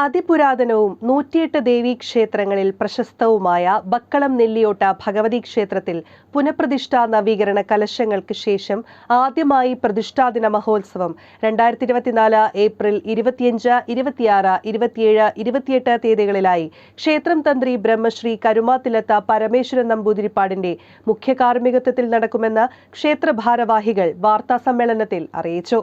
അതിപുരാതനവും നൂറ്റിയെട്ട് ദേവീ ക്ഷേത്രങ്ങളിൽ പ്രശസ്തവുമായ ബക്കളം നെല്ലിയോട്ട ഭഗവതി ക്ഷേത്രത്തിൽ പുനഃപ്രതിഷ്ഠാ നവീകരണ കലശങ്ങൾക്ക് ശേഷം ആദ്യമായി പ്രതിഷ്ഠാദിന മഹോത്സവം രണ്ടായിരത്തി ഇരുപത്തിനാല് ഏപ്രിൽ ഇരുപത്തിയഞ്ച് ഇരുപത്തിയാറ് ഇരുപത്തിയേഴ് ഇരുപത്തിയെട്ട് തീയതികളിലായി ക്ഷേത്രം തന്ത്രി ബ്രഹ്മശ്രീ കരുമാത്തിലത്ത പരമേശ്വരൻ നമ്പൂതിരിപ്പാടിന്റെ മുഖ്യ കാർമ്മികത്വത്തിൽ നടക്കുമെന്ന് ക്ഷേത്ര ഭാരവാഹികൾ വാർത്താസമ്മേളനത്തിൽ അറിയിച്ചു.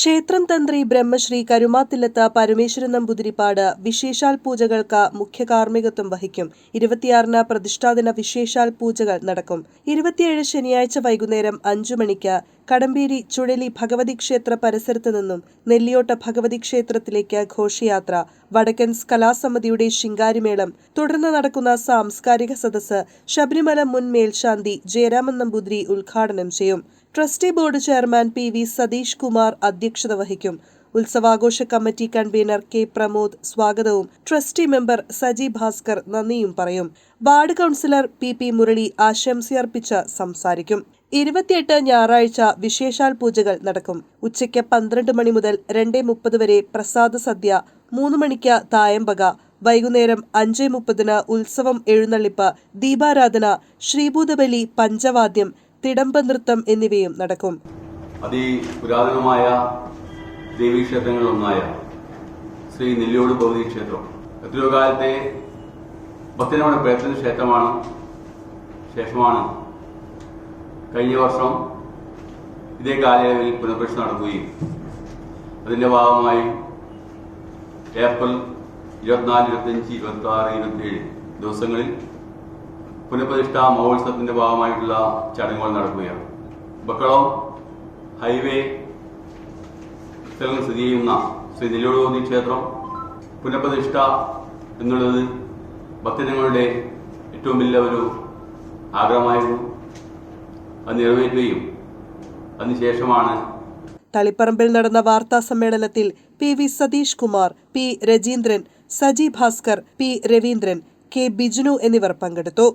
ക്ഷേത്രം തന്ത്രി ബ്രഹ്മശ്രീ കരുമാത്തില്ലത്ത പരമേശ്വരൻ നമ്പൂതിരിപ്പാട് വിശേഷാൽ പൂജകൾക്ക് മുഖ്യ കാർമ്മികത്വം വഹിക്കും. ഇരുപത്തിയാറിന് പ്രതിഷ്ഠാദിന വിശേഷാൽ പൂജകൾ നടക്കും. ഇരുപത്തിയേഴ് ശനിയാഴ്ച വൈകുന്നേരം അഞ്ചു മണിക്ക് കടമ്പേരി ചുഴലി ഭഗവതി ക്ഷേത്ര പരിസരത്ത് നിന്നും നെല്ലിയോട്ട ഭഗവതി ക്ഷേത്രത്തിലേക്ക് ഘോഷയാത്ര വടക്കൻ കലാസമിതിയുടെ ശിങ്കാരിമേളം തുടർന്ന് നടക്കുന്ന സാംസ്കാരിക സദസ്സ് ശബരിമല മുൻ മേൽശാന്തി ജയരാമൻ നമ്പൂതിരി ഉദ്ഘാടനം ചെയ്യും. Trustee board chairman P V Satheesh Kumar അധ്യക്ഷത വഹിക്കും. ഉത്സവാഘോഷ കമ്മിറ്റി കൺവീനർ കെ പ്രമോദ് സ്വാഗതവും ട്രസ്റ്റി മെമ്പർ സജി ഭാസ്കർ നന്ദിയും പറയും. Ward councillor P P Murali ആശംസയർപ്പിച്ച് സംസാരിക്കും. ഇരുപത്തിയെട്ട് ഞായറാഴ്ച വിശേഷാൽ പൂജകൾ നടക്കും. ഉച്ചയ്ക്ക് പന്ത്രണ്ട് മണി മുതൽ രണ്ടേ മുപ്പത് വരെ പ്രസാദ സദ്യ മൂന്ന് മണിക്ക് തായമ്പക വൈകുന്നേരം അഞ്ച് മുപ്പതിന് ഉത്സവം എഴുന്നള്ളിപ്പ് ദീപാരാധന ശ്രീഭൂതബലി പഞ്ചവാദ്യം തിടമ്പ നൃത്തം എന്നിവയും നടക്കും. അതിപുരാതനമായ ദേവീക്ഷേത്രങ്ങളിലൊന്നായ ശ്രീ നെല്ലിയോട് ഭൗതിക ക്ഷേത്രം. എത്രയോ കാലത്തെ ഭക്തനോട് പ്രയത്ന ക്ഷേത്രമാണ് ശേഷമാണ് കഴിഞ്ഞ വർഷം ഇതേ കാലയളവിൽ പുനഃപ്രതിഷ്ഠ നടക്കുകയും അതിന്റെ ഭാഗമായി ഏപ്രിൽ ഇരുപത്തിനാല് ഇരുപത്തിയഞ്ച് ഇരുപത്തി ആറ് ഇരുപത്തിയേഴ് ദിവസങ്ങളിൽ പുനഃപ്രതിഷ്ഠ മഹോത്സവത്തിന്റെ ഭാഗമായിട്ടുള്ള ചടങ്ങുകൾ നടക്കുകയാണ്. ബക്കളം ഹൈവേ സ്ഥലങ്ങൾ സ്ഥിതി ചെയ്യുന്ന ശ്രീ നെല്ലോടുകോതി ക്ഷേത്രം പുനഃപ്രതിഷ്ഠ എന്നുള്ളത് ഭക്തജനങ്ങളുടെ ഏറ്റവും വലിയ ഒരു ആഗ്രഹമായിരുന്നു. അത് നിറവേറ്റുകയും അതിനുശേഷമാണ് തളിപ്പറമ്പിൽ നടന്ന വാർത്താ സമ്മേളനത്തിൽ P V Satheesh Kumar P Rajeendran Saji Bhaskar P Raveendran K ബിജുനു എന്നിവർ പങ്കെടുത്തു.